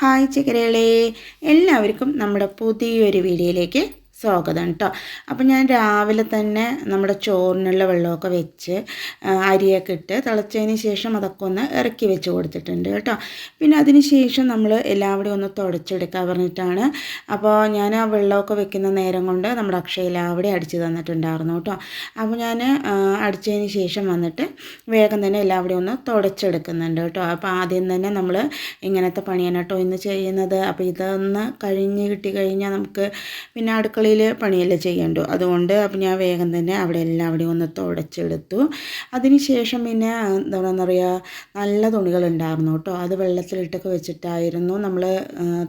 Hi ചിക്കരകളെ എല്ലാവർക്കും നമ്മുടെ പുതിയൊരു വീഡിയോയിലേക്ക് സ്വാഗതം കേട്ടോ അപ്പം ഞാൻ രാവിലെ തന്നെ നമ്മുടെ ചോറിനുള്ള വെള്ളമൊക്കെ വെച്ച് അരിയൊക്കെ ഇട്ട് തിളച്ചതിന് ശേഷം അതൊക്കെ ഒന്ന് ഇറക്കി വെച്ച് കൊടുത്തിട്ടുണ്ട് കേട്ടോ. പിന്നെ അതിന് ശേഷം നമ്മൾ എല്ലാവരും ഒന്ന് തുടച്ചെടുക്കാൻ പറഞ്ഞിട്ടാണ്. അപ്പോൾ ഞാൻ ആ വെള്ളമൊക്കെ വെക്കുന്ന നേരം കൊണ്ട് നമ്മുടെ അക്ഷയിൽ അവിടെ അടിച്ച് തന്നിട്ടുണ്ടായിരുന്നു കേട്ടോ. അപ്പോൾ ഞാൻ അടിച്ചതിന് ശേഷം വന്നിട്ട് വേഗം തന്നെ എല്ലാവരും ഒന്ന് തുടച്ചെടുക്കുന്നുണ്ട് കേട്ടോ. അപ്പോൾ ആദ്യം തന്നെ നമ്മൾ ഇങ്ങനത്തെ പണിയാണ് കേട്ടോ ഇന്ന് ചെയ്യുന്നത്. അപ്പോൾ ഇതൊന്ന് കഴിഞ്ഞ് കിട്ടി കഴിഞ്ഞാൽ നമുക്ക് പിന്നെ അടുക്കളയിൽ പണിയല്ലേ ചെയ്യണ്ടു. അതുകൊണ്ട് അപ്പം ഞാൻ വേഗം തന്നെ അവിടെ എല്ലാം അവിടെ ഒന്ന് തുടച്ചെടുത്തു. അതിന് ശേഷം പിന്നെ എന്താണെന്ന് പറയുക നല്ല തുണികളുണ്ടായിരുന്നു കേട്ടോ. അത് വെള്ളത്തിലിട്ടൊക്കെ വെച്ചിട്ടായിരുന്നു നമ്മൾ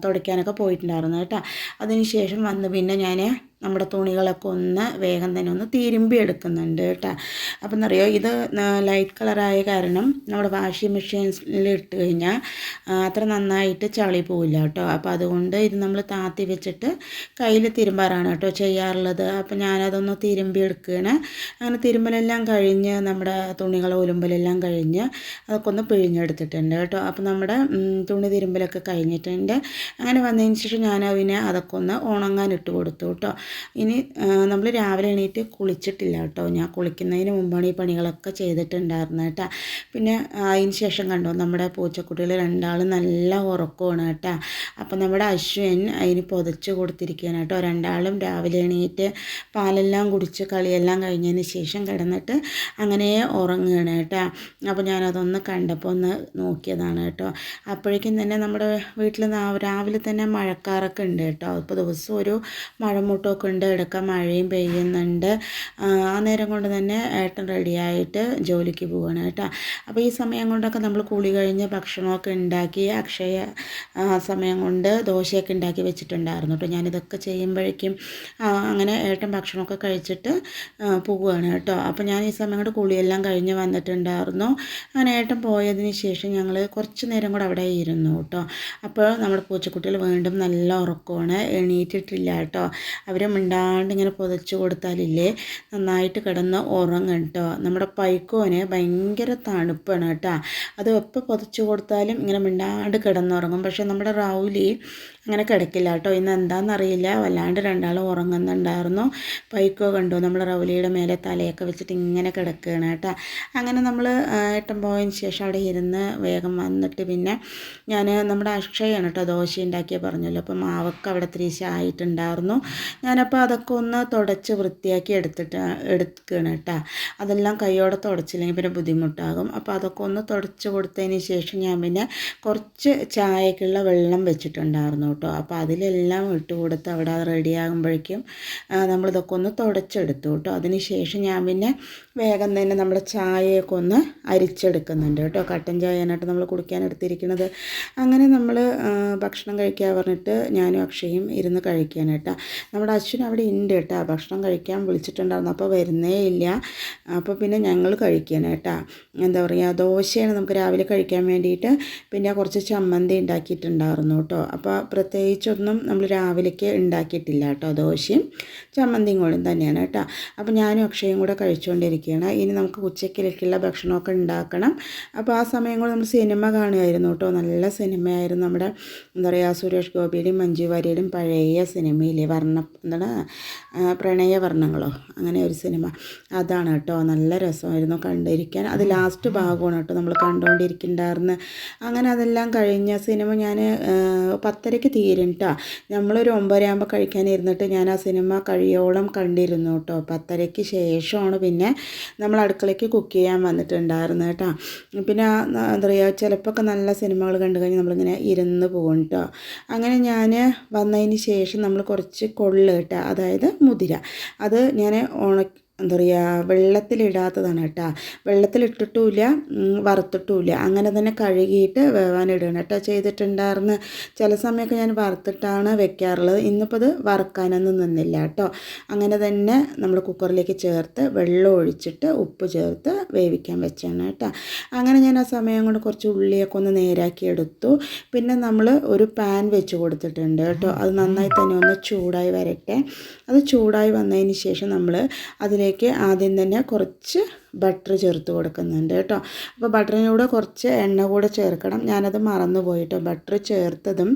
തുടയ്ക്കാനൊക്കെ പോയിട്ടുണ്ടായിരുന്നു കേട്ടോ. അതിന് ശേഷം വന്ന് പിന്നെ ഞാൻ നമ്മുടെ തുണികളൊക്കെ ഒന്ന് വേഗം തന്നെ ഒന്ന് തിരുമ്പി എടുക്കുന്നുണ്ട് കേട്ടോ. അപ്പം എന്നറിയോ ഇത് ലൈറ്റ് കളറായ കാരണം നമ്മുടെ വാഷിംഗ് മെഷീനിൽ ഇട്ട് കഴിഞ്ഞാൽ അത്ര നന്നായിട്ട് ചളി പോവില്ല കേട്ടോ. അപ്പോൾ അതുകൊണ്ട് ഇത് നമ്മൾ താത്തി വെച്ചിട്ട് കയ്യിൽ തിരുമ്പാറാണ് കേട്ടോ ചെയ്യാറുള്ളത്. അപ്പോൾ ഞാനതൊന്ന് തിരുമ്പി എടുക്കുകയാണ് അങ്ങനെ തിരുമ്പലെല്ലാം കഴിഞ്ഞ് നമ്മുടെ തുണികൾ ഒലുമ്പലെല്ലാം കഴിഞ്ഞ് അതൊക്കെ ഒന്ന് പിഴിഞ്ഞെടുത്തിട്ടുണ്ട് കേട്ടോ. അപ്പോൾ നമ്മുടെ തുണി തിരുമ്പലൊക്കെ കഴിഞ്ഞിട്ടുണ്ട്. അങ്ങനെ വന്നതിന് ശേഷം ഞാൻ അതിനെ അതൊക്കെ ഒന്ന് ഉണങ്ങാൻ ഇട്ട് കൊടുത്തു കേട്ടോ. ഇനി നമ്മൾ രാവിലെ എണീറ്റ് കുളിച്ചിട്ടില്ല കേട്ടോ. ഞാൻ കുളിക്കുന്നതിന് മുമ്പാണ് ഈ പണികളൊക്കെ ചെയ്തിട്ടുണ്ടായിരുന്നത് കേട്ടോ. പിന്നെ അതിന് ശേഷം കണ്ടോ നമ്മുടെ പൂച്ചക്കുട്ടികൾ രണ്ടാളും നല്ല ഉറക്കമാണ് കേട്ടോ. അപ്പം നമ്മുടെ അശ്വിൻ അതിന് പുതച്ച് കൊടുത്തിരിക്കുകയാണ് കേട്ടോ. രണ്ടാളും രാവിലെ എണീറ്റ് പാലെല്ലാം കുടിച്ച് കളിയെല്ലാം കഴിഞ്ഞതിന് ശേഷം കിടന്നിട്ട് അങ്ങനെ ഉറങ്ങുകയാണ് കേട്ടോ. അപ്പോൾ ഞാനതൊന്ന് കണ്ടപ്പോൾ ഒന്ന് നോക്കിയതാണ് കേട്ടോ. അപ്പോഴേക്കും തന്നെ നമ്മുടെ വീട്ടിൽ രാവിലെ തന്നെ മഴക്കാറൊക്കെ ഉണ്ട് കേട്ടോ. ഇപ്പോൾ ദിവസം ഒരു മഴമുട്ടൊക്കെ ഉണ്ട് ഇടയ്ക്ക് മഴയും പെയ്യുന്നുണ്ട്. ആ നേരം കൊണ്ട് തന്നെ ഏട്ടൻ റെഡിയായിട്ട് ജോലിക്ക് പോവുകയാണ് കേട്ടോ. അപ്പോൾ ഈ സമയം കൊണ്ടൊക്കെ നമ്മൾ കുളി കഴിഞ്ഞ് ഭക്ഷണമൊക്കെ ഉണ്ടാക്കി അക്ഷയ സമയം കൊണ്ട് ദോശയൊക്കെ ഉണ്ടാക്കി വെച്ചിട്ടുണ്ടായിരുന്നു കേട്ടോ. ഞാനിതൊക്കെ ചെയ്യുമ്പോഴേക്കും അങ്ങനെ ഏട്ടൻ ഭക്ഷണമൊക്കെ കഴിച്ചിട്ട് പോവുകയാണ് കേട്ടോ. അപ്പോൾ ഞാൻ ഈ സമയം കൊണ്ട് കുളിയെല്ലാം കഴിഞ്ഞ് വന്നിട്ടുണ്ടായിരുന്നു. അങ്ങനെ ഏട്ടൻ പോയതിന് ശേഷം ഞങ്ങൾ കുറച്ച് നേരം കൂടെ അവിടെ ഇരുന്നു കേട്ടോ. അപ്പോൾ നമ്മുടെ പൂച്ചക്കുട്ടികൾ വീണ്ടും നല്ല ഉറക്കമാണ്. എണീറ്റിട്ടില്ല കേട്ടോ. അവർ മിണ്ടാണ്ട് ഇങ്ങനെ പുതച്ച് കൊടുത്താലില്ലേ? നന്നായിട്ട് കിടന്ന് ഉറങ്ങും കേട്ടോ. നമ്മുടെ പൈക്കോന് ഭയങ്കര തണുപ്പാണ് കേട്ടോ. അത് എപ്പോൾ പുതച്ച് കൊടുത്താലും ഇങ്ങനെ മിണ്ടാണ്ട് കിടന്നുറങ്ങും. പക്ഷേ നമ്മുടെ റൗലി അങ്ങനെ കിടക്കില്ല കേട്ടോ ഇന്ന് എന്താണെന്നറിയില്ല വല്ലാണ്ട് രണ്ടാളും ഉറങ്ങുന്നുണ്ടായിരുന്നു. പൈക്കോ കണ്ടു. നമ്മൾ റൗലിയുടെ മേലെ തലയൊക്കെ വെച്ചിട്ട് ഇങ്ങനെ കിടക്കുകയാണ് കേട്ടോ. അങ്ങനെ നമ്മൾ ഏട്ടൻ പോയതിന് ശേഷം അവിടെ ഇരുന്ന് വേഗം വന്നിട്ട് പിന്നെ ഞാൻ നമ്മുടെ അക്ഷയാണ് കേട്ടോ ദോശ ഉണ്ടാക്കിയ പറഞ്ഞല്ലോ. അപ്പോൾ മാവൊക്കെ അവിടെ ത്രീശ ആയിട്ടുണ്ടായിരുന്നു. ഞാനപ്പോൾ അതൊക്കെ ഒന്ന് തുടച്ച് വൃത്തിയാക്കി എടുത്തിട്ട് എടുക്കുകയാണ് കേട്ടോ. അതെല്ലാം കൈയോടെ തുടച്ചില്ലെങ്കിൽ പിന്നെ ബുദ്ധിമുട്ടാകും. അപ്പോൾ അതൊക്കെ ഒന്ന് തുടച്ച് കൊടുത്തതിന് ശേഷം ഞാൻ പിന്നെ കുറച്ച് ചായക്കുള്ള വെള്ളം വെച്ചിട്ടുണ്ടായിരുന്നു കേട്ടോ. അപ്പോൾ അതിലെല്ലാം ഇട്ട് കൊടുത്ത് അവിടെ റെഡിയാകുമ്പോഴേക്കും നമ്മളിതൊക്കെ ഒന്ന് തുടച്ചെടുത്തു കേട്ടോ. അതിന് ശേഷം ഞാൻ പിന്നെ വേഗം തന്നെ നമ്മുടെ ചായയൊക്കെ ഒന്ന് അരിച്ചെടുക്കുന്നുണ്ട് കേട്ടോ. കട്ടൻ ചായനായിട്ട് നമ്മൾ കുടിക്കാൻ എടുത്തിരിക്കുന്നത്. അങ്ങനെ നമ്മൾ ഭക്ഷണം കഴിക്കാൻ പറഞ്ഞിട്ട് ഞാനും അക്ഷയും ഇരുന്ന് കഴിക്കാൻ കേട്ടോ. നമ്മുടെ അശ്വിൻ അവിടെ ഉണ്ട് കേട്ടോ. ഭക്ഷണം കഴിക്കാൻ വിളിച്ചിട്ടുണ്ടായിരുന്നു. അപ്പോൾ വരുന്നേ ഇല്ല. അപ്പോൾ പിന്നെ ഞങ്ങൾ കഴിക്കാൻ കേട്ടോ. എന്താ പറയുക ദോശയാണ് നമുക്ക് രാവിലെ കഴിക്കാൻ വേണ്ടിയിട്ട് പിന്നെ കുറച്ച് ചമ്മന്തി ഉണ്ടാക്കിയിട്ടുണ്ടായിരുന്നു കേട്ടോ. അപ്പോൾ പ്രത്യേകിച്ചൊന്നും നമ്മൾ രാവിലേക്ക് ഉണ്ടാക്കിയിട്ടില്ല കേട്ടോ ദോശയും ചമ്മന്തിയും കൂടെ തന്നെയാണ് കേട്ടോ. അപ്പോൾ ഞാനും അക്ഷയും കൂടെ കഴിച്ചുകൊണ്ടിരിക്കുകയാണ് ഇനി നമുക്ക് ഉച്ചക്കിലേക്കുള്ള ഭക്ഷണമൊക്കെ ഉണ്ടാക്കണം. അപ്പോൾ ആ സമയം നമ്മൾ സിനിമ കാണുമായിരുന്നു കേട്ടോ. നല്ല സിനിമയായിരുന്നു നമ്മുടെ എന്താ പറയുക സുരേഷ് ഗോപിയുടെയും മഞ്ജു വാര്യരുടെയും പഴയ സിനിമയിലെ വർണ എന്താണ് പ്രണയ പ്രണയവർണങ്ങളോ അങ്ങനെ ഒരു സിനിമ. അതാണ് കേട്ടോ. നല്ല രസമായിരുന്നു കണ്ടിരിക്കാൻ. അത് ലാസ്റ്റ് ഭാഗമാണ് കേട്ടോ നമ്മൾ കണ്ടുകൊണ്ടിരിക്കുന്നുണ്ടായിരുന്നു അങ്ങനെ അതെല്ലാം കഴിഞ്ഞ സിനിമ ഞാൻ പത്തരയ്ക്ക് തീരും കേട്ടോ. നമ്മളൊരു ഒമ്പതരയാകുമ്പോൾ കഴിക്കാൻ ഇരുന്നിട്ട് ഞാൻ ആ സിനിമ കഴിയോളം കണ്ടിരുന്നു കേട്ടോ. പത്തരയ്ക്ക് ശേഷമാണ് പിന്നെ നമ്മൾ അടുക്കളയ്ക്ക് കുക്ക് ചെയ്യാൻ വന്നിട്ടുണ്ടായിരുന്നു കേട്ടോ. പിന്നെ എന്താ പറയുക ചിലപ്പോൾ നല്ല സിനിമകൾ കണ്ടു കഴിഞ്ഞാൽ നമ്മളിങ്ങനെ ഇരുന്ന് പോകും കേട്ടോ അങ്ങനെ ഞാൻ വന്നതിന് ശേഷം നമ്മൾ കുറച്ച് കൊള്ള് കേട്ടോ അതായത് മുതിര. അത് ഞാൻ ഉണക്കി എന്താ പറയുക വെള്ളത്തിലിടാത്തതാണ് കേട്ടോ. വെള്ളത്തിലിട്ടിട്ടുമില്ല വറുത്തിട്ടുമില്ല. അങ്ങനെ തന്നെ കഴുകിയിട്ട് വേവാനിടണം കേട്ടോ. ചെയ്തിട്ടുണ്ടായിരുന്നു ചില സമയമൊക്കെ ഞാൻ വറുത്തിട്ടാണ് വെക്കാറുള്ളത്. ഇന്നിപ്പോൾ അത് വറുക്കാനൊന്നും നിന്നില്ല കേട്ടോ. അങ്ങനെ തന്നെ നമ്മൾ കുക്കറിലേക്ക് ചേർത്ത് വെള്ളം ഒഴിച്ചിട്ട് ഉപ്പ് ചേർത്ത് വേവിക്കാൻ വെച്ചാണ് കേട്ടോ. അങ്ങനെ ഞാൻ ആ സമയം കൊണ്ട് കുറച്ച് ഉള്ളിയൊക്കെ ഒന്ന് നേരാക്കി എടുത്തു. പിന്നെ നമ്മൾ ഒരു പാൻ വെച്ച് കൊടുത്തിട്ടുണ്ട് കേട്ടോ. അത് നന്നായി തന്നെ ഒന്ന് ചൂടായി വരട്ടെ. അത് ചൂടായി വന്നതിന് ശേഷം നമ്മൾ അതിലേക്ക് ആദ്യം തന്നെ കുറച്ച് ബട്ടർ ചേർത്ത് കൊടുക്കുന്നുണ്ട് കേട്ടോ. അപ്പോൾ ബട്ടറിനൂടെ കുറച്ച് എണ്ണ കൂടെ ചേർക്കണം. ഞാനത് മറന്നു പോയിട്ടോ. ബട്ടർ ചേർത്തതും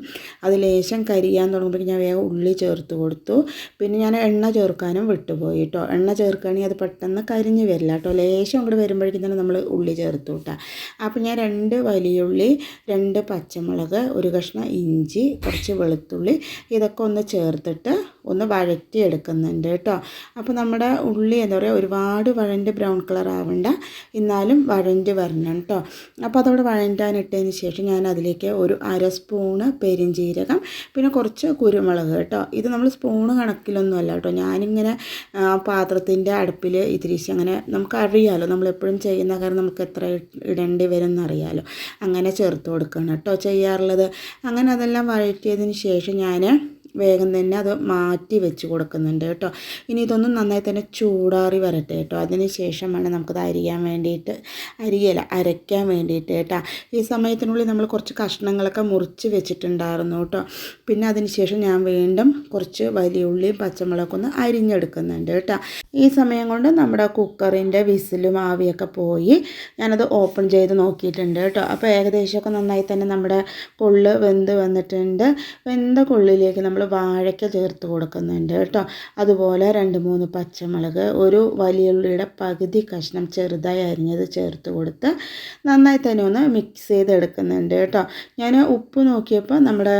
അത് ലേശം കരിയാൻ തുടങ്ങുമ്പോൾ ഞാൻ വേഗം ഉള്ളി ചേർത്ത് കൊടുത്തു. പിന്നെ ഞാൻ എണ്ണ ചേർക്കാനും വിട്ടുപോയി കേട്ടോ. എണ്ണ ചേർക്കുകയാണെങ്കിൽ അത് പെട്ടെന്ന് കരിഞ്ഞ് വരില്ല കേട്ടോ. ലേശം അങ്ങോട്ട് വരുമ്പോഴേക്കും തന്നെ നമ്മൾ ഉള്ളി ചേർത്ത് വിട്ടാൽ അപ്പോൾ ഞാൻ രണ്ട് വലിയുള്ളി രണ്ട് പച്ചമുളക് ഒരു കഷ്ണം ഇഞ്ചി കുറച്ച് വെളുത്തുള്ളി ഇതൊക്കെ ഒന്ന് ചേർത്തിട്ട് ഒന്ന് വഴറ്റിയെടുക്കുന്നുണ്ട് കേട്ടോ. അപ്പോൾ നമ്മുടെ ഉള്ളി എന്താ പറയുക ഒരുപാട് വഴന്റെ ബ്രൗൺ കളർ ആവണ്ട എന്നാലും വഴന്റെ വരണം കേട്ടോ അപ്പോൾ അതവിടെ വഴണ്ടാനിട്ടതിന് ശേഷം ഞാൻ അതിലേക്ക് ഒരു അര സ്പൂണ് പെരിഞ്ചീരകം പിന്നെ കുറച്ച് കുരുമുളക് കേട്ടോ ഇത് നമ്മൾ സ്പൂണ് കണക്കിലൊന്നും അല്ല കേട്ടോ ഞാനിങ്ങനെ പാത്രത്തിന്റെ അടുപ്പിൽ ഇതിരിച്ച് അങ്ങനെ നമുക്ക് അറിയാമല്ലോ നമ്മളെപ്പോഴും ചെയ്യുന്ന കാര്യം നമുക്ക് എത്ര ഇടേണ്ടി വരും എന്നറിയാമല്ലോ അങ്ങനെ ചേർത്ത് കൊടുക്കണം കേട്ടോ ചെയ്യാറുള്ളത് അങ്ങനെ അതെല്ലാം വഴറ്റിയതിന് ശേഷം ഞാൻ വേഗം തന്നെ അത് മാറ്റി വെച്ച് കൊടുക്കുന്നുണ്ട് കേട്ടോ. ഇനി ഇതൊന്നും നന്നായി തന്നെ ചൂടാറി വരട്ടെ കേട്ടോ. അതിന് ശേഷമാണ് നമുക്കത് അരിയാൻ വേണ്ടിയിട്ട് അരിയല അരയ്ക്കാൻ വേണ്ടിയിട്ട് കേട്ടോ. ഈ സമയത്തിനുള്ളിൽ നമ്മൾ കുറച്ച് കഷ്ണങ്ങളൊക്കെ മുറിച്ച് വെച്ചിട്ടുണ്ടായിരുന്നു കേട്ടോ. പിന്നെ അതിന് ശേഷം ഞാൻ വീണ്ടും കുറച്ച് വലിയ ഉള്ളിയും പച്ചമുളകൊക്കെ ഒന്ന് അരിഞ്ഞെടുക്കുന്നുണ്ട് കേട്ടോ. ഈ സമയം കൊണ്ട് നമ്മുടെ കുക്കറിന്റെ വിസിലും ആവിയൊക്കെ പോയി ഞാനത് ഓപ്പൺ ചെയ്ത് നോക്കിയിട്ടുണ്ട് കേട്ടോ. അപ്പോൾ ഏകദേശമൊക്കെ നന്നായി തന്നെ നമ്മുടെ കൊള്ള് വെന്ത് വന്നിട്ടുണ്ട്. വെന്ത കൊള്ളിലേക്ക് നമ്മൾ വാഴയ്ക്ക ചേർത്ത് കൊടുക്കുന്നുണ്ട് കേട്ടോ. അതുപോലെ രണ്ട് മൂന്ന് പച്ചമുളക് ഒരു വലിയ ഉള്ളിയുടെ പകുതി കഷ്ണം ചെറുതായി അരിഞ്ഞത് ചേർത്ത് കൊടുത്ത് നന്നായി തന്നെ ഒന്ന് മിക്സ് ചെയ്തെടുക്കുന്നുണ്ട് കേട്ടോ. ഞാൻ ഉപ്പ് നോക്കിയപ്പോൾ നമ്മുടെ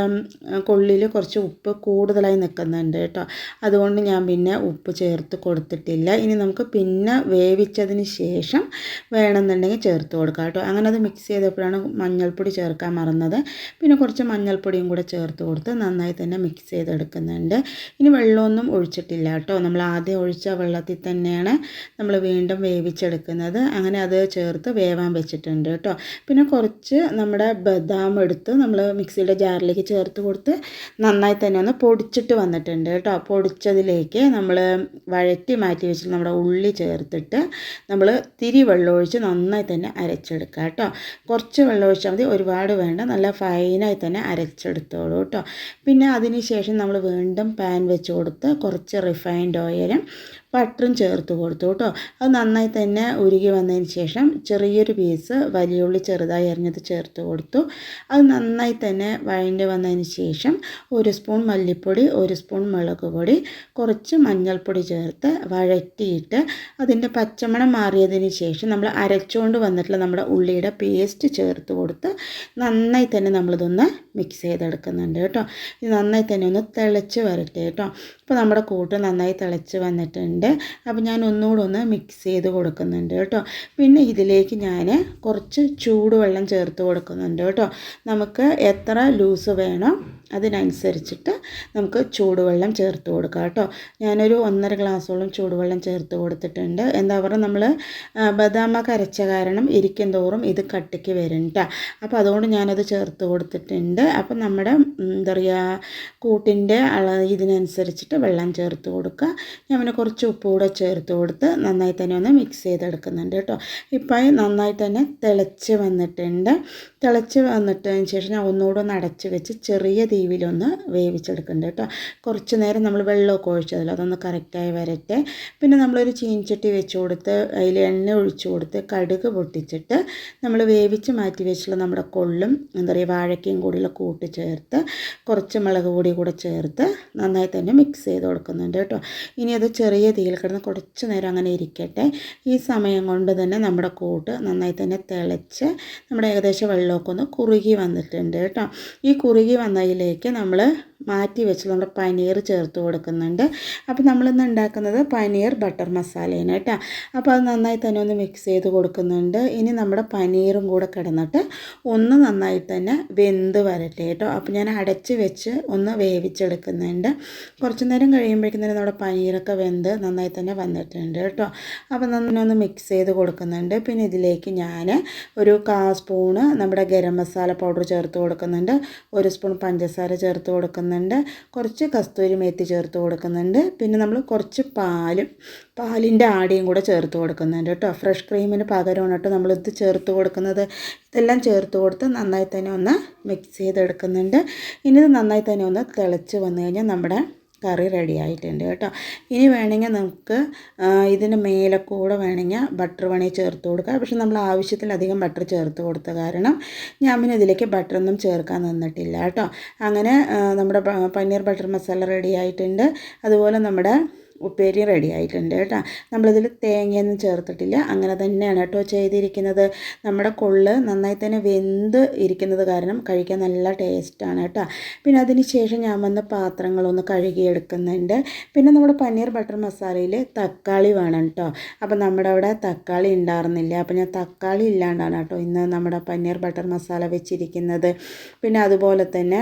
കൊള്ളിയിൽ കുറച്ച് ഉപ്പ് കൂടുതലായി നിൽക്കുന്നുണ്ട് കേട്ടോ. അതുകൊണ്ട് ഞാൻ പിന്നെ ഉപ്പ് ചേർത്ത് കൊടുത്തിട്ടില്ല. ഇനി നമുക്ക് പിന്നെ വേവിച്ചതിന് ശേഷം വേണമെന്നുണ്ടെങ്കിൽ ചേർത്ത് കൊടുക്കാം കേട്ടോ. അങ്ങനെ അത് മിക്സ് ചെയ്തപ്പോഴാണ് മഞ്ഞൾപ്പൊടി ചേർക്കാൻ മറന്നത്. പിന്നെ കുറച്ച് മഞ്ഞൾപ്പൊടിയും കൂടെ ചേർത്ത് കൊടുത്ത് നന്നായി തന്നെ മിക്സ് ചെയ്തെടുക്കുന്നുണ്ട്. ഇനി വെള്ളമൊന്നും ഒഴിച്ചിട്ടില്ല കേട്ടോ. നമ്മൾ ആദ്യം ഒഴിച്ച വെള്ളത്തിൽ തന്നെയാണ് നമ്മൾ വീണ്ടും വേവിച്ചെടുക്കുന്നത്. അങ്ങനെ അത് ചേർത്ത് വേവാൻ വെച്ചിട്ടുണ്ട് കേട്ടോ. പിന്നെ കുറച്ച് നമ്മുടെ ബദാം എടുത്ത് നമ്മൾ മിക്സിയുടെ ജാറിലേക്ക് ചേർത്ത് കൊടുത്ത് നന്നായി തന്നെ ഒന്ന് പൊടിച്ചിട്ട് വന്നിട്ടുണ്ട് കേട്ടോ. പൊടിച്ചതിലേക്ക് നമ്മൾ വഴറ്റി മാറ്റി വെച്ചിട്ട് നമ്മുടെ ഉള്ളി ചേർത്തിട്ട് നമ്മൾ തിരി വെള്ളം ഒഴിച്ച് നന്നായി തന്നെ അരച്ചെടുക്കുക കേട്ടോ. കുറച്ച് വെള്ളം ഒഴിച്ചാൽ മതി. ഒരുപാട് വേണ്ട. നല്ല ഫൈനായി തന്നെ അരച്ചെടുത്തോളൂ കേട്ടോ. പിന്നെ അതിന് നമ്മൾ വീണ്ടും പാൻ വെച്ച് കൊടുത്ത് കുറച്ച് റിഫൈൻഡ് ഓയിലും ബട്ടറും ചേർത്ത് കൊടുത്തു കേട്ടോ. അത് നന്നായി തന്നെ ഉരുകി വന്നതിന് ശേഷം ചെറിയൊരു പീസ് വലിയ ഉള്ളി ചെറുതായി അരിഞ്ഞത് ചേർത്ത് കൊടുത്തു. അത് നന്നായി തന്നെ വഴണ്ടി വന്നതിന് ശേഷം ഒരു സ്പൂൺ മല്ലിപ്പൊടി ഒരു സ്പൂൺ മുളക് പൊടി കുറച്ച് മഞ്ഞൾപ്പൊടി ചേർത്ത് വഴറ്റിയിട്ട് അതിന്റെ പച്ചമണം മാറിയതിന് ശേഷം നമ്മൾ അരച്ചുകൊണ്ട് വന്നിട്ടുള്ള നമ്മുടെ ഉള്ളിയുടെ പേസ്റ്റ് ചേർത്ത് കൊടുത്ത് നന്നായി തന്നെ നമ്മളിതൊന്ന് മിക്സ് ചെയ്തെടുക്കുന്നുണ്ട് കേട്ടോ. ഇത് നന്നായി തന്നെ ഒന്ന് തിളച്ച് വരട്ടെ കേട്ടോ. ഇപ്പോൾ നമ്മുടെ കൂട്ട് നന്നായി തിളച്ച് വന്നിട്ടുണ്ട്. അപ്പോൾ ഞാൻ ഒന്നുകൂടെ ഒന്ന് മിക്സ് ചെയ്ത് കൊടുക്കുന്നുണ്ട് കേട്ടോ. പിന്നെ ഇതിലേക്ക് ഞാൻ കുറച്ച് ചൂടുവെള്ളം ചേർത്ത് കൊടുക്കുന്നുണ്ട് കേട്ടോ. നമുക്ക് എത്ര ലൂസ് വേണോ? അതിനനുസരിച്ചിട്ട് നമുക്ക് ചൂടുവെള്ളം ചേർത്ത് കൊടുക്കാം കേട്ടോ. ഞാനൊരു ഒന്നര ഗ്ലാസ്സോളം ചൂടുവെള്ളം ചേർത്ത് കൊടുത്തിട്ടുണ്ട്. എന്താ പറയുക നമ്മൾ ബദാമ കരച്ച കാരണം ഇരിക്കും തോറും ഇത് കട്ടിക്ക് വരും കേട്ടോ അപ്പോൾ അതുകൊണ്ട് ഞാനത് ചേർത്ത് കൊടുത്തിട്ടുണ്ട്. അപ്പം നമ്മുടെ എന്താ പറയുക കൂട്ടിന്റെ ഇതിനനുസരിച്ചിട്ട് വെള്ളം ചേർത്ത് കൊടുക്കുക. ഞാൻ പിന്നെ കുറച്ച് ഉപ്പ് കൂടെ ചേർത്ത് കൊടുത്ത് നന്നായി തന്നെ ഒന്ന് മിക്സ് ചെയ്തെടുക്കുന്നുണ്ട് കേട്ടോ. ഇപ്പം നന്നായി തന്നെ തിളച്ച് വന്നിട്ടുണ്ട്. തിളച്ച് വന്നിട്ടതിന് ശേഷം ഞാൻ ഒന്നുകൂടെ ഒന്ന് അടച്ച് വെച്ച് ചെറിയ തീവിലൊന്ന് വേവിച്ചെടുക്കുന്നുണ്ട് കേട്ടോ. കുറച്ച് നേരം നമ്മൾ വെള്ളമൊക്കെ ഒഴിച്ചതല്ലോ അതൊന്ന് കറക്റ്റായി വരട്ടെ. പിന്നെ നമ്മളൊരു ചീൻചട്ടി വെച്ച് കൊടുത്ത് അതിൽ എണ്ണ ഒഴിച്ച് കൊടുത്ത് കടുക് പൊട്ടിച്ചിട്ട് നമ്മൾ വേവിച്ച് മാറ്റി വെച്ചുള്ള നമ്മുടെ കൊള്ളും എന്താ പറയുക വാഴയ്ക്കയും കൂടിയുള്ള കൂട്ട് ചേർത്ത് കുറച്ച് മുളക് പൊടി കൂടെ ചേർത്ത് നന്നായി തന്നെ മിക്സ് ചെയ്ത് കൊടുക്കുന്നുണ്ട് കേട്ടോ. ഇനി അത് ചെറിയ തീയിൽ കിടന്ന് കുറച്ച് നേരം അങ്ങനെ ഇരിക്കട്ടെ. ഈ സമയം കൊണ്ട് തന്നെ നമ്മുടെ കൂട്ട് നന്നായി തന്നെ തിളച്ച് നമ്മുടെ ഏകദേശം വെള്ളമൊക്കെ ഒന്ന് കുറുകി വന്നിട്ടുണ്ട് കേട്ടോ. ഈ കുറുകി വന്നതിലേക്ക് നമ്മൾ മാറ്റി വെച്ച് നമ്മുടെ പനീർ ചേർത്ത് കൊടുക്കുന്നുണ്ട്. അപ്പോൾ നമ്മളിന്ന് ഉണ്ടാക്കുന്നത് പനീർ ബട്ടർ മസാലയാണ് കേട്ടോ. അപ്പോൾ അത് നന്നായി തന്നെ ഒന്ന് മിക്സ് ചെയ്ത് കൊടുക്കുന്നുണ്ട്. ഇനി നമ്മുടെ പനീറും കൂടെ കിടന്നിട്ട് ഒന്ന് നന്നായി തന്നെ വെന്ത് വരട്ടെ കേട്ടോ. അപ്പോൾ ഞാൻ അടച്ച് വെച്ച് ഒന്ന് വേവിച്ചെടുക്കുന്നുണ്ട്. കുറച്ച് നേരം കഴിയുമ്പോഴേക്കും തന്നെ നമ്മുടെ പനീറൊക്കെ വെന്ത് നന്നായി തന്നെ വന്നിട്ടുണ്ട് കേട്ടോ. അപ്പോൾ നന്നായി ഒന്ന് മിക്സ് ചെയ്ത് കൊടുക്കുന്നുണ്ട്. പിന്നെ ഇതിലേക്ക് ഞാൻ ഒരു കാ സ്പൂണ് നമ്മുടെ ഗരം മസാല പൗഡർ ചേർത്ത് കൊടുക്കുന്നുണ്ട്. ഒരു സ്പൂൺ പഞ്ചസാര ചേർത്ത് കൊടുക്കുന്നുണ്ട്. കുറച്ച് കസ്തൂരി മേത്തി ചേർത്ത് കൊടുക്കുന്നുണ്ട്. പിന്നെ നമ്മൾ കുറച്ച് പാലും പാലിന്റെ ആടിയും കൂടെ ചേർത്ത് കൊടുക്കുന്നുണ്ട് കേട്ടോ. ഫ്രഷ് ക്രീമിന് പകരമാണ് കേട്ടോ നമ്മളിത് ചേർത്ത് കൊടുക്കുന്നത്. ഇതെല്ലാം ചേർത്ത് കൊടുത്ത് നന്നായി തന്നെ ഒന്ന് മിക്സ് ചെയ്തെടുക്കുന്നുണ്ട്. ഇനി ഇത് നന്നായി തന്നെ ഒന്ന് തിളച്ച് വന്നു കഴിഞ്ഞാൽ നമ്മുടെ കറി റെഡി ആയിട്ടുണ്ട് കേട്ടോ. ഇനി വേണമെങ്കിൽ നമുക്ക് ഇതിന് മേലെ കൂടെ വേണമെങ്കിൽ ബട്ടർ വേണമെങ്കിൽ ചേർത്ത് കൊടുക്കാം. പക്ഷെ നമ്മൾ ആവശ്യത്തിലധികം ബട്ടർ ചേർത്ത് കൊടുത്ത കാരണം ഞാൻ പിന്നെ ഇതിലേക്ക് ബട്ടറൊന്നും ചേർക്കാൻ നിന്നിട്ടില്ല കേട്ടോ. അങ്ങനെ നമ്മുടെ പനീർ ബട്ടർ മസാല റെഡി ആയിട്ടുണ്ട്. അതുപോലെ നമ്മുടെ ഉപ്പേരി റെഡി ആയിട്ടുണ്ട് കേട്ടോ. നമ്മളിതിൽ തേങ്ങയൊന്നും ചേർത്തിട്ടില്ല. അങ്ങനെ തന്നെയാണ് കേട്ടോ ചെയ്തിരിക്കുന്നത്. നമ്മുടെ കൊള്ള് നന്നായി തന്നെ വെന്ത് ഇരിക്കുന്നത് കാരണം കഴിക്കാൻ നല്ല ടേസ്റ്റാണ് കേട്ടോ. പിന്നെ അതിന് ശേഷം ഞാൻ വന്ന പാത്രങ്ങളൊന്ന് കഴുകിയെടുക്കുന്നുണ്ട്. പിന്നെ നമ്മുടെ പനീർ ബട്ടർ മസാലയിൽ തക്കാളി വേണം കേട്ടോ. അപ്പോൾ നമ്മുടെ അവിടെ തക്കാളി ഉണ്ടായിരുന്നില്ല. അപ്പോൾ ഞാൻ തക്കാളി ഇല്ലാണ്ടാണ് കേട്ടോ ഇന്ന് നമ്മുടെ പനീർ ബട്ടർ മസാല വെച്ചിരിക്കുന്നത്. പിന്നെ അതുപോലെ തന്നെ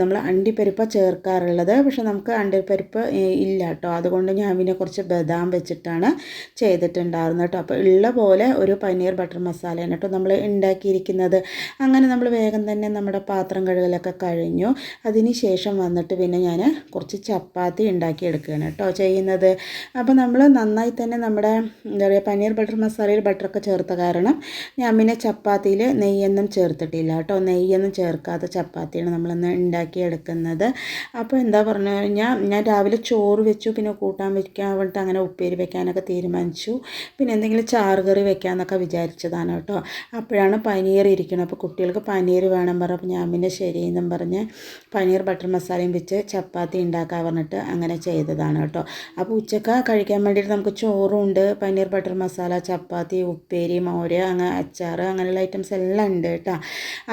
നമ്മൾ അണ്ടിപ്പരിപ്പ് ചേർക്കാറുള്ളത്. പക്ഷെ നമുക്ക് അണ്ടിപ്പരിപ്പ് ഇല്ല. കേട്ടോ. അതുകൊണ്ട് ഞാൻ പിന്നെ കുറച്ച് ബദാം വെച്ചിട്ടാണ് ചെയ്തിട്ടുണ്ടായിരുന്നത് കേട്ടോ. അപ്പോൾ ഉള്ള പോലെ ഒരു പനീർ ബട്ടർ മസാലയാണ് കേട്ടോ നമ്മൾ ഉണ്ടാക്കിയിരിക്കുന്നത്. അങ്ങനെ നമ്മൾ വേഗം തന്നെ നമ്മുടെ പാത്രം കഴുകലൊക്കെ കഴിഞ്ഞു. അതിന് ശേഷം വന്നിട്ട് പിന്നെ ഞാൻ കുറച്ച് ചപ്പാത്തി ഉണ്ടാക്കിയെടുക്കുകയാണ് കേട്ടോ ചെയ്യുന്നത്. അപ്പോൾ നമ്മൾ നന്നായി തന്നെ നമ്മുടെ എന്താ പറയുക പനീർ ബട്ടർ മസാലയിൽ ബട്ടറൊക്കെ ചേർത്ത കാരണം ഞാൻ പിന്നെ ചപ്പാത്തിയിൽ നെയ്യൊന്നും ചേർത്തിട്ടില്ല കേട്ടോ. നെയ്യൊന്നും ചേർക്കാത്ത ചപ്പാത്തിയാണ് നമ്മളിന്ന് ഉണ്ടാക്കിയെടുക്കുന്നത്. അപ്പോൾ എന്താ പറഞ്ഞു കഴിഞ്ഞാൽ ഞാൻ രാവിലെ ചോറ് വെച്ചു. പിന്നെ കൂട്ടാൻ വയ്ക്കാൻ വേണ്ടിയിട്ട് അങ്ങനെ ഉപ്പേരി വെക്കാനൊക്കെ തീരുമാനിച്ചു. പിന്നെ എന്തെങ്കിലും ചാറ് കറി വെക്കാമെന്നൊക്കെ വിചാരിച്ചതാണ് കേട്ടോ. അപ്പോഴാണ് പനീർ ഇരിക്കണം അപ്പോൾ കുട്ടികൾക്ക് പനീർ വേണം പറഞ്ഞപ്പോൾ ഞാൻ പിന്നെ ശരിയെന്നും പറഞ്ഞ് പനീർ ബട്ടർ മസാലയും വെച്ച് ചപ്പാത്തി ഉണ്ടാക്കാൻ പറഞ്ഞിട്ട് അങ്ങനെ ചെയ്തതാണ് കേട്ടോ. അപ്പോൾ ഉച്ചക്ക കഴിക്കാൻ വേണ്ടിയിട്ട് നമുക്ക് ചോറുണ്ട് പനീർ ബട്ടർ മസാല ചപ്പാത്തി ഉപ്പേരി മോര് അങ്ങനെ അച്ചാർ അങ്ങനെയുള്ള ഐറ്റംസ് എല്ലാം ഉണ്ട് കേട്ടോ.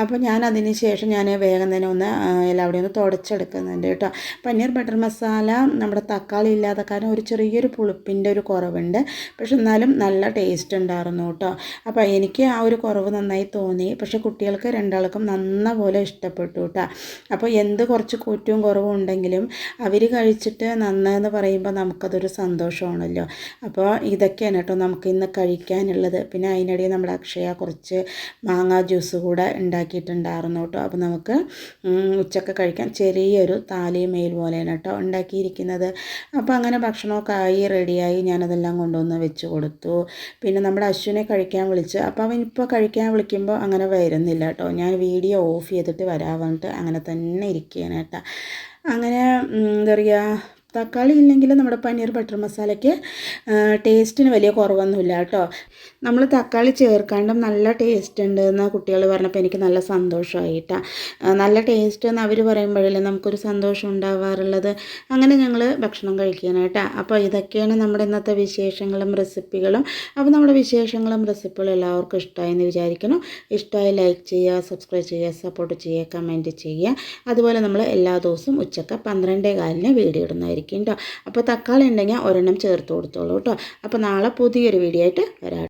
അപ്പോൾ ഞാൻ അതിന് ശേഷം ഞാൻ വേഗം തന്നെ ഒന്ന് എല്ലാവിടെയും ഒന്ന് തുടച്ചെടുക്കുന്നുണ്ട് കേട്ടോ. പനീർ ബട്ടർ മസാല നമ്മുടെ തക്കാളി ഇല്ലാത്ത കാരണം ഒരു ചെറിയൊരു പുളിപ്പിന്റെ ഒരു കുറവുണ്ട്. പക്ഷെ എന്നാലും നല്ല ടേസ്റ്റ് ഉണ്ടായിരുന്നു കേട്ടോ. അപ്പോൾ എനിക്ക് ആ ഒരു കുറവ് നന്നായി തോന്നി. പക്ഷെ കുട്ടികൾക്ക് രണ്ടാൾക്കും നന്ന പോലെ ഇഷ്ടപ്പെട്ടു കേട്ടോ. അപ്പോൾ എന്ത് കുറച്ച് കൂറ്റവും കുറവും ഉണ്ടെങ്കിലും അവർ കഴിച്ചിട്ട് നന്നെന്ന് പറയുമ്പോൾ നമുക്കതൊരു സന്തോഷമാണല്ലോ. അപ്പോൾ ഇതൊക്കെയാണ് കേട്ടോ നമുക്ക് ഇന്ന് കഴിക്കാനുള്ളത്. പിന്നെ അതിനിടയിൽ നമ്മൾ അക്ഷയ കുറച്ച് മാങ്ങാ ജ്യൂസ് കൂടെ ഉണ്ടാക്കിയിട്ടുണ്ടായിരുന്നു കേട്ടോ. അപ്പോൾ നമുക്ക് ഉച്ചയ്ക്ക് കഴിക്കാൻ ചെറിയൊരു താലിയും മേൽ പോലെയാണ് കേട്ടോ ഉണ്ടാക്കിയിരിക്കുന്നത്. അപ്പോൾ അങ്ങനെ ഭക്ഷണമൊക്കെ ആയി റെഡിയായി ഞാനതെല്ലാം കൊണ്ടുവന്ന് വെച്ച് കൊടുത്തു. പിന്നെ നമ്മുടെ അശ്വിനെ കഴിക്കാൻ വിളിച്ച് അപ്പോൾ അവൻ ഇപ്പോൾ കഴിക്കാൻ വിളിക്കുമ്പോൾ അങ്ങനെ വരുന്നില്ല കേട്ടോ. ഞാൻ വീഡിയോ ഓഫ് ചെയ്തിട്ട് വരാൻ പറഞ്ഞിട്ട് അങ്ങനെ തന്നെ ഇരിക്കുകയാണ് കേട്ടോ. അങ്ങനെ എന്താ പറയുക തക്കാളി ഇല്ലെങ്കിൽ നമ്മുടെ പനീർ ബട്ടർ മസാലയ്ക്ക് ടേസ്റ്റിന് വലിയ കുറവൊന്നുമില്ല കേട്ടോ. നമ്മൾ തക്കാളി ചേർക്കാണ്ടും നല്ല ടേസ്റ്റ് ഉണ്ട് എന്ന് കുട്ടികൾ പറഞ്ഞപ്പോൾ എനിക്ക് നല്ല സന്തോഷമായിട്ടാണ് നല്ല ടേസ്റ്റ് എന്ന് അവർ പറയുമ്പോഴല്ലേ നമുക്കൊരു സന്തോഷം ഉണ്ടാവാറുള്ളത്. അങ്ങനെ ഞങ്ങൾ ഭക്ഷണം കഴിക്കാനായിട്ടാണ് അപ്പോൾ ഇതൊക്കെയാണ് നമ്മുടെ ഇന്നത്തെ വിശേഷങ്ങളും റെസിപ്പികളും. അപ്പോൾ നമ്മുടെ വിശേഷങ്ങളും റെസിപ്പികളും എല്ലാവർക്കും ഇഷ്ടമായെന്ന് വിചാരിക്കണം ഇഷ്ടമായി ലൈക്ക് ചെയ്യുക സബ്സ്ക്രൈബ് ചെയ്യുക സപ്പോർട്ട് ചെയ്യുക കമന്റ് ചെയ്യുക. അതുപോലെ നമ്മൾ എല്ലാ ദിവസവും ഉച്ചയ്ക്ക് പന്ത്രണ്ടേ കാലിന് വീഡിയോ ഇടുന്നതായിരിക്കും. ആയിരിക്കും കേട്ടോ അപ്പോൾ തക്കാളി ഉണ്ടെങ്കിൽ ഒരെണ്ണം ചേർത്ത് കൊടുത്തോളൂ കേട്ടോ അപ്പോൾ നാളെ പുതിയൊരു വീഡിയോ ആയിട്ട് വരാം.